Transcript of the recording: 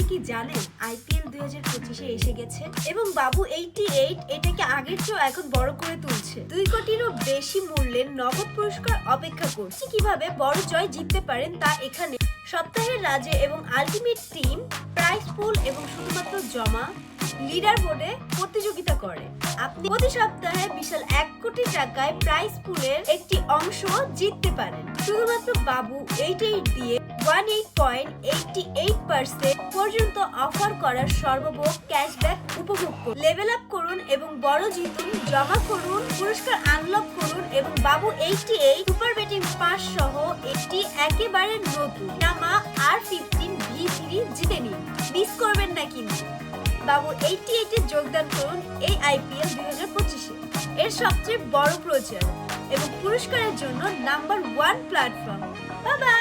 আপনি কি জানেন আইপিএল দুই হাজার পঁচিশে এসে গেছে? এবং বাবু এইটি এইট এটাকে আগের চেয়েও এখন বড় করে তুলছে। দুই কোটিরও বেশি মূল্যের নগদ পুরস্কার অপেক্ষা করছে। কীভাবে বড় জয় জিততে পারেন তা এখানে সপ্তাহের রাজে এবং আলটিমেট টিম প্রাইস পুল এবং শুধুমাত্র জমা লিডার বোর্ডে প্রতিযোগিতা করে। আপনি প্রতি সপ্তাহে বিশাল এক কোটি টাকায় প্রাইস পুলের একটি অংশ জিততে পারেন। শুধুমাত্র বাবু এইট এইট দিয়ে one eight point eighty eight percent পর্যন্ত অফার করার সর্বভোগ ক্যাশব্যাক উপভোগ করুন। লেভেল আপ করুন এবং বড় জিতুন, জমা করুন, পুরস্কার আনলক করুন এবং Babu eighty eight super betting pass সহ একটি একেবারে নতুন নামা আর ফিফটিন ভি থ্রি জিতে নিন। মিস করবেন না কিন্তু। বাবু এইটি এইটে যোগদান করুন এই আইপিএল দুই হাজার পঁচিশে। এর সবচেয়ে বড় প্রচার এবং পুরস্কারের জন্য নাম্বার ওয়ান প্ল্যাটফর্ম বাই